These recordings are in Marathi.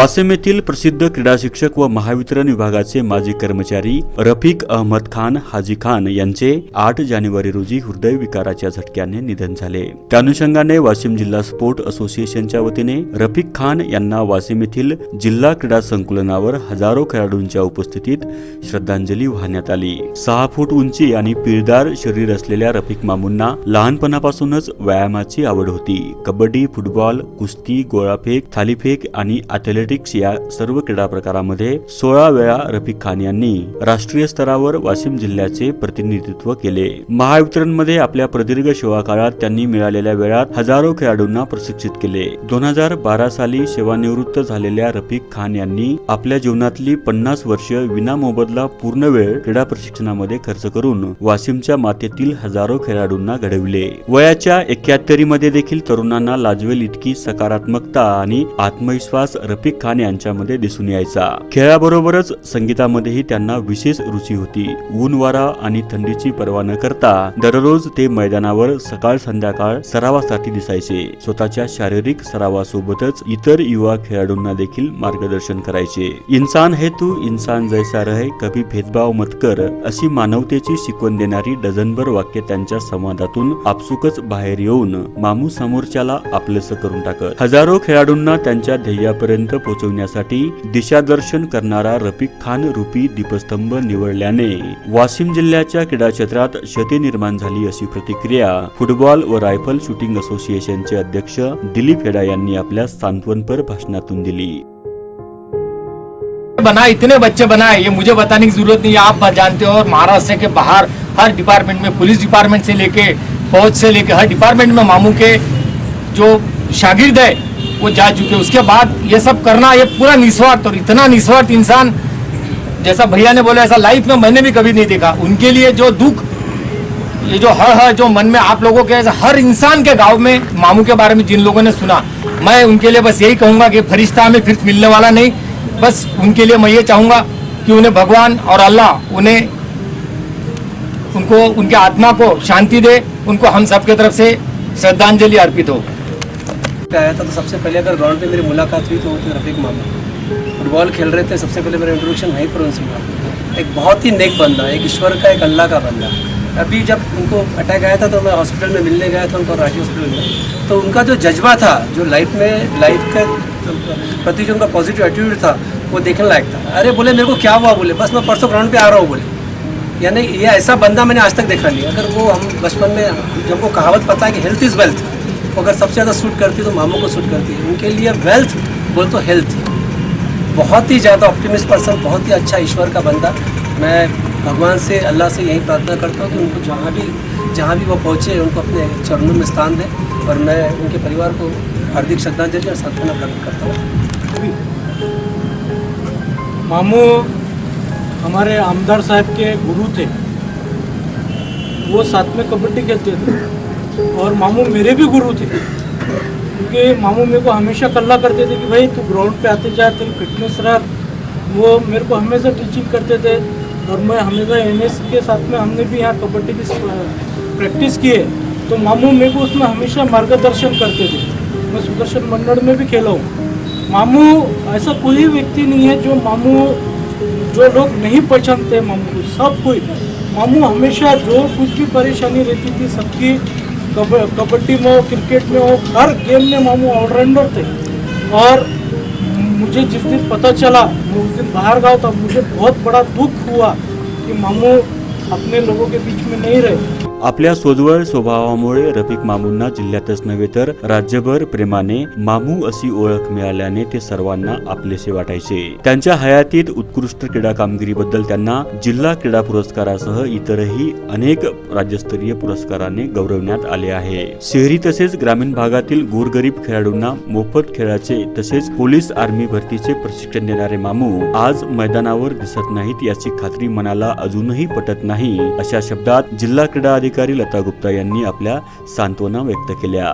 वासिम येथील प्रसिद्ध क्रीडा शिक्षक व महावितरण विभागाचे माजी कर्मचारी रफिक अहमद खान हाजी खान यांचे आठ जानेवारी रोजी हृदय विकाराच्या झटक्याने निधन झाले. त्या अनुषंगाने वाशिम जिल्हा स्पोर्ट असोसिएशनच्या वतीने रफिक खान यांना वाशिम येथील जिल्हा क्रीडा संकुलनावर हजारो खेळाडूंच्या उपस्थितीत श्रद्धांजली वाहण्यात आली. सहा फूट उंची आणि पिळदार शरीर असलेल्या रफिक मामूंना लहानपणापासूनच व्यायामाची आवड होती. कबड्डी फुटबॉल कुस्ती गोळाफेक थालीफेक आणि ॲथलेट अथलेटिक्स या सर्व क्रीडा प्रकारामध्ये सोळा वेळा रफिक खान यांनी राष्ट्रीय स्तरावर वाशिम जिल्ह्याचे प्रतिनिधित्व केले. महावितरणमध्ये आपल्या प्रदीर्घ सेवा काळात त्यांनी मिळालेल्या वेळात हजारो खेळाडूंना प्रशिक्षित केले. दोन हजार बारा साली सेवानिवृत्त झालेल्या रफिक खान यांनी आपल्या जीवनातली पन्नास वर्ष विनामोबदला पूर्ण वेळ क्रीडा प्रशिक्षणामध्ये खर्च करून वाशिमच्या मातेतील हजारो खेळाडूंना घडविले. वयाच्या एक्क्याहत्तरी मध्ये देखील तरुणांना लाजवेल इतकी सकारात्मकता आणि आत्मविश्वास रफिक खान यांच्यामध्ये दिसून यायचा. खेळाबरोबरच संगीतामध्येही त्यांना विशेष रुची होती. ऊन वारा आणि थंडीची पर्वा न करता दररोज ते मैदानावर सकाळ संध्याकाळ सरावासाठी दिसायचे. स्वतःच्या शारीरिक सरावासोबतच इतर युवा खेळाडूंना देखील मार्गदर्शन करायचे. इन्सान हे तू इन्सान जैसा रहे कभी भेदभाव मत कर अशी मानवतेची शिकवण देणारी डझनभर वाक्य त्यांच्या संवादातून आपसुकच बाहेर येऊन मामू समोरच्याला आपलंसं करून टाकत. हजारो खेळाडूंना त्यांच्या ध्येयापर्यंत पोहोचवण्यासाठी दिशादर्शन करणारा रफिक खान रूपी दीपस्तंभ निवडल्याने वाशिम जिल्ह्याच्या क्रीडा क्षेत्रात क्षती निर्माण झाली अशी प्रतिक्रिया फुटबॉल व रायफल शूटिंग असोसिएशनचे अध्यक्ष दिलीप हेडा यांनी आपल्या सांत्वनपर भाषणातून दिली. बना इतने बच्चे बनाए ये मुझे बताने की जरूरत नहीं है। आप जानते हो और महाराष्ट्र के बाहर हर डिपार्टमेंट में पुलिस डिपार्टमेंट से लेके फौज से लेके हर डिपार्टमेंट में मामू के जो शागिर्द है वो जा चुके उसके बाद ये सब करना, ये पूरा निस्वार्थ और इतना निस्वार्थ इंसान, जैसा भैया ने बोला, ऐसा लाइफ में मैंने भी कभी नहीं देखा। उनके लिए जो दुख, ये जो हर हर जो मन में आप लोगों के हर इंसान के गाँव में, मामू के बारे में जिन लोगों ने सुना, मैं उनके लिए बस यही कहूँगा कि फरिश्ता हमें फिर मिलने वाला नहीं। बस उनके लिए मैं ये चाहूँगा कि उन्हें भगवान और अल्लाह उन्हें, उनको, उनके आत्मा को शांति दे, उनको हम सबके तरफ़ से श्रद्धांजलि अर्पित हो। पे आया था तो सबसे पहले अगर ग्राउंड पे मेरी मुलाकात हुई तो वो थे रफीक मामा। फुटबॉल खेल रहे थे, सबसे पहले मेरा इंट्रोडक्शन वहीं पर उनसे हुआ। एक बहुत ही नेक बंदा, एक ईश्वर का, एक अल्लाह का बंदा। अभी जब उनको अटैक आया था तो मैं हॉस्पिटल में मिलने गया था उनको राठी हॉस्पिटल में। तो उनका जो जज्बा था, जो लाइफ में लाइफ का प्रति जो उनका पॉजिटिव एटीट्यूड था, वो देखने लायक था। अरे बोले, मेरे को क्या हुआ बोले? बस मैं परसों ग्राउंड पे आ रहा हूँ बोले। यानी ये ऐसा बंदा मैंने आज तक देखा नहीं। अगर वो हम बचपन में जब वो कहावत पता है कि हेल्थ इज़ वेल्थ अगर सबसे ज़्यादा सूट करती है तो मामों को सूट करती है। उनके लिए वेल्थ बोल तो हेल्थ बहुत ही ज़्यादा ऑप्टिमिस्ट पर्सन बहुत ही अच्छा ईश्वर का बंदा। मैं भगवान से, अल्लाह से यही प्रार्थना करता हूँ कि उनको जहाँ भी जहाँ भी वो पहुँचे, उनको अपने चरणों में स्थान दें और मैं उनके परिवार को हार्दिक श्रद्धांजलि और सांत्वना प्रकट करता हूँ। मामू, हमारे आमदार साहब के गुरु थे। वो साथ में कबड्डी खेलते थे। और मामू मेरे भी गुरु थे। क्योंकि मामू मेरे को हमेशा कल्ला करते थे कि भाई तू ग्राउंड पे आते जा, तेरी फिटनेस रख वो मेरे को हमेशा टीचिंग करते थे और मैं हमेशा एन के साथ में हमने भी यहाँ कबड्डी की प्रैक्टिस की है। तो मामू मेरे को उसमें हमेशा मार्गदर्शन करते थे। मैं सुदर्शन मंडल में भी खेला हूँ। मामू ऐसा कोई व्यक्ति नहीं है जो मामू, जो लोग नहीं पहचानते मामू को, सब कोई। मामू हमेशा जो कुछ भी परेशानी रहती थी, सबकी कब, कबड्डी में हो, क्रिकेट में हो, हर गेम में मामू ऑलराउंडर थे। और मुझे जिस दिन पता चला, मैं उस दिन बाहर गया था, मुझे बहुत बड़ा दुख हुआ कि मामू अपने लोगों के बीच में नहीं रहे। आपल्या सोजवळ स्वभावामुळे रफिक मामूंना जिल्ह्यातच नव्हे तर राज्यभर प्रेमाने मामू अशी ओळख मिळाल्याने ते सर्वांना आपलेसे वाटायचे. त्यांच्या हयातीत उत्कृष्ट क्रीडा कामगिरीबद्दल त्यांना जिल्हा क्रीडा पुरस्कारासह इतरही अनेक राज्यस्तरीय पुरस्काराने गौरवण्यात आले आहे. शहरी तसेच ग्रामीण भागातील गोरगरीब खेळाडूंना मोफत खेळाचे तसेच पोलीस आर्मी भरतीचे प्रशिक्षण देणारे मामू आज मैदानावर दिसत नाहीत याची खात्री मनाला अजूनही पटत नाही. अशा शब्दात जिल्हा क्रीडा जिल्हाधिकारी लता गुप्ता यांनी आपल्या सांत्वना व्यक्त केल्या.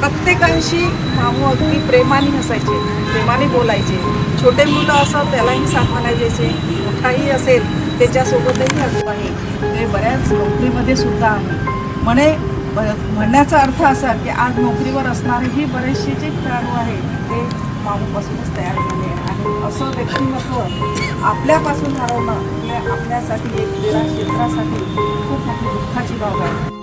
प्रत्येकांशी मामू अगदी प्रेमाने हसायचे प्रेमाने बोलायचे. छोटे मुलं असं त्यालाही सांत्वना द्यायचे मोठाही असेल त्याच्यासोबतही अनुभव आहे. ते बऱ्याच नोकरीमध्ये सुद्धा आहे. म्हणे म्हणण्याचा अर्थ असा की आज नोकरीवर असणारेही बरेचसे जे खेळाडू आहेत ते मामूपासूनच तयार झाले असं व्यक्तिमत्व आपल्यापासून हरवणं हे आपल्यासाठी एक क्रीडा क्षेत्रासाठी खूप मोठी दुःखाची बाब आहे.